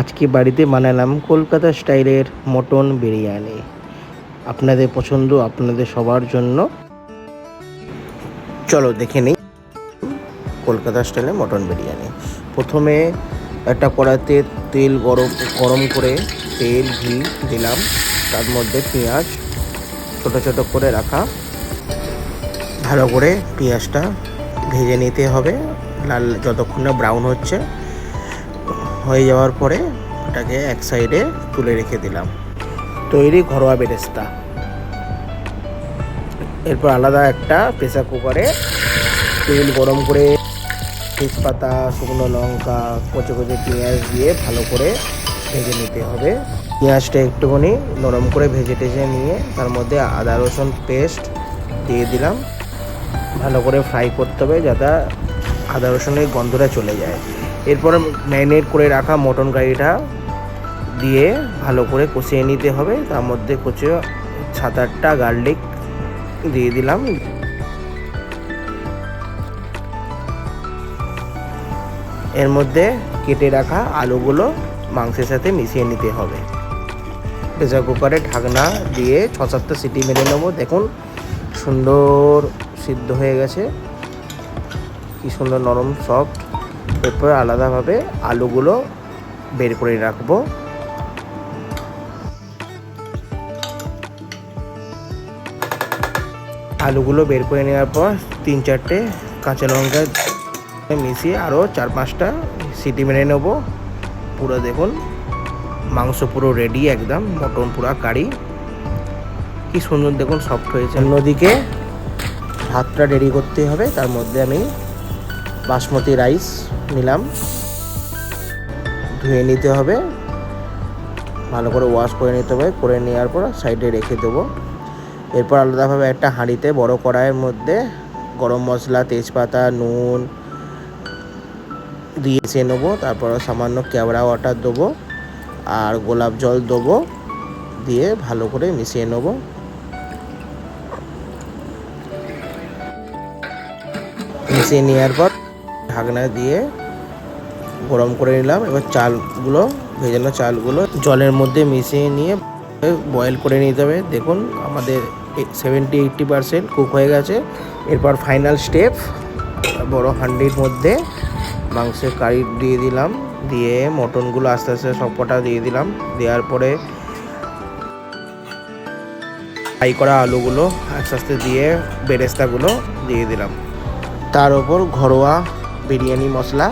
আজকে বাড়িতে বানালাম কলকাতা স্টাইলের মটন বিরিয়ানি। আপনাদের পছন্দ, আপনাদের সবার জন্য। চলো দেখে নিই কলকাতা স্টাইলে মটন বিরিয়ানি। প্রথমে একটা কড়াতে তেল গরম গরম করে তেল, ঘি দিলাম। তার মধ্যে পেঁয়াজ ছোটো ছোটো করে রাখা। ভালো করে পেঁয়াজটা ভেজে নিতে হবে। লাল, যতক্ষণ না ব্রাউন হচ্ছে হয়ে যাওয়ার পরে ওটাকে এক সাইডে তুলে রেখে দিলাম। তৈরি ঘরোয়া বেরেস্তা। এরপর আলাদা একটা প্রেসার কুকারে তেল গরম করে তেজপাতা, শুকনো লঙ্কা, কচে কচে পেঁয়াজ দিয়ে ভালো করে ভেজে নিতে হবে। পেঁয়াজটা একটুখানি নরম করে ভেজে টেজে নিয়ে তার মধ্যে আদা, রসুন পেস্ট দিয়ে দিলাম। ভালো করে ফ্রাই করতে হবে যাতে আদা, রসুনের গন্ধটা চলে যায়। এরপর ম্যারিনেট করে রাখা মটন কারিটা দিয়ে ভালো করে কষিয়ে নিতে হবে। তার মধ্যে কচে সাত আটটা গার্লিক দিয়ে দিলাম। এর মধ্যে কেটে রাখা আলুগুলো মাংসের সাথে মিশিয়ে নিতে হবে। প্রেসার কুকারে ঢাকনা দিয়ে ছ সাতটা সিটি মেরে নেব। দেখুন, সুন্দর সিদ্ধ হয়ে গেছে। কি সুন্দর নরম, সফট। এরপর আলাদাভাবে আলুগুলো বের করে রাখব। আলুগুলো বের করে নেওয়ার পর তিন চারটে কাঁচা লঙ্কা মিশিয়ে আরও চার পাঁচটা সিটি মেরে নেব। পুরো দেখুন, মাংস পুরো রেডি একদম মটন পুরো কারি কি সুন্দর দেখুন সফট হয়েছে। অন্যদিকে ভাতটা রেডি করতে হবে, তার মধ্যে আমি বাসমতি রাইস নিলাম। ধুয়ে নিতে হবে। ভালো করে ওয়াশ করে নিতে হবে। করে নেওয়ার পর সাইডে রেখে দেবো। এরপর আলাদাভাবে একটা হাঁড়িতে বড় কড়াইয়ের মধ্যে গরম মশলা, তেজপাতা, নুন দিয়ে এসে নেব। তারপর সামান্য কেওড়া ওয়াটার দেবো আর গোলাপ জল দেবো দিয়ে ভালো করে মিশিয়ে নেব। মিশিয়ে নেওয়ার পর ঢাকনা দিয়ে গরম করে নিলাম। এবার চালগুলো, ভেজানো চালগুলো জলের মধ্যে মিশিয়ে নিয়ে বয়েল করে নিতে হবে। দেখুন, আমাদের সেভেন্টি এইট্টি পারসেন্ট কুক হয়ে গেছে। এরপর ফাইনাল স্টেপ বড় হান্ডির মধ্যে মাংসের কারি দিয়ে দিলাম। দিয়ে মটনগুলো আস্তে আস্তে সবকটা দিয়ে দিলাম। দেওয়ার পরে ফ্রাই করা আলুগুলো আস্তে আস্তে দিয়ে বেরেস্তাগুলো দিয়ে দিলাম। তার ওপর ঘরোয়া বিরিয়ানি মশলা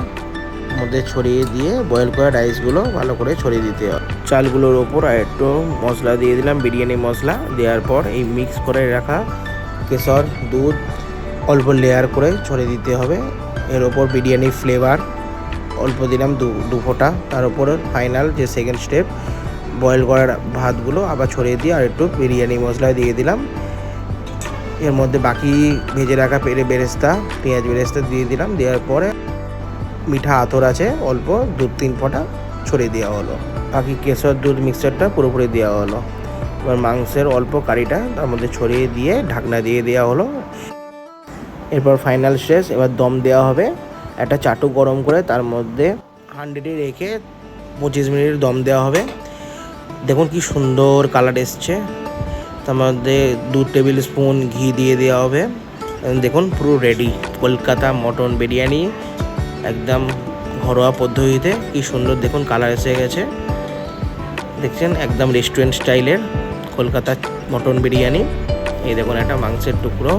মধ্যে ছড়িয়ে দিয়ে বয়েল করা রাইসগুলো ভালো করে ছড়িয়ে দিতে হবে। চালগুলোর ওপর আর একটু মশলা দিয়ে দিলাম, বিরিয়ানি মশলা। দেওয়ার পর এই মিক্স করে রাখা কেশর, দুধ, অল্প লেয়ার করে ছড়িয়ে দিতে হবে। এর ওপর বিরিয়ানি ফ্লেভার অল্প দিলাম দু দু ফোঁটা। তার উপর ফাইনাল যে সেকেন্ড স্টেপ বয়েল করার ভাতগুলো আবার ছড়িয়ে দিয়ে আর একটু বিরিয়ানি মশলা দিয়ে দিলাম। এর মধ্যে বাকি ভেজে রাখা পেরে বেরেস্তা, পেঁয়াজ বেরেস্তা দিয়ে দিলাম, দেওয়ার পরে মিঠা আতর আছে, অল্প দু তিন ফোঁটা ছড়িয়ে দেওয়া হলো। বাকি কেশর দুধ মিক্সচারটা পুরোপুরি দেওয়া হলো। এবার মাংসের অল্প কারিটা তার মধ্যে ছড়িয়ে দিয়ে ঢাকনা দিয়ে দেওয়া হলো। এরপর ফাইনাল শেষ, এবার দম দেওয়া হবে। একটা চাটু গরম করে তার মধ্যে হান্ড্রেডে রেখে পঁচিশ মিনিট দম দেওয়া হবে। দেখুন কি সুন্দর কালার এসছে। তার মধ্যে দু টেবিল স্পুন ঘি দিয়ে দেওয়া হবে। দেখুন, পুরো রেডি কলকাতা মটন বিরিয়ানি, একদম ঘরোয়া পদ্ধতিতে। কি সুন্দর, দেখুন কালার এসে গেছে। দেখছেন, একদম রেস্টুরেন্ট স্টাইলের কলকাতা মটন বিরিয়ানি। এই দেখুন, একটা মাংসের টুকরো,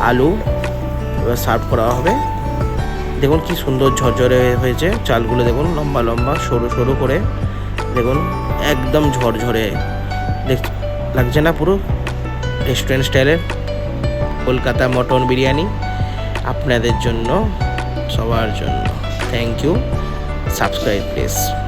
আলু, এবার সার্ভ করা হবে। দেখুন, কি সুন্দর ঝরঝরে হয়েছে। চালগুলো দেখুন, লম্বা লম্বা, সরু সরু করে। দেখুন, একদম ঝরঝরে। দেখ লাগছে না পুরো? রেস্টুরেন্ট স্টাইলের কলকাতা মটন বিরিয়ানি আপনাদের জন্য, সবার জন্য। Thank you subscribe please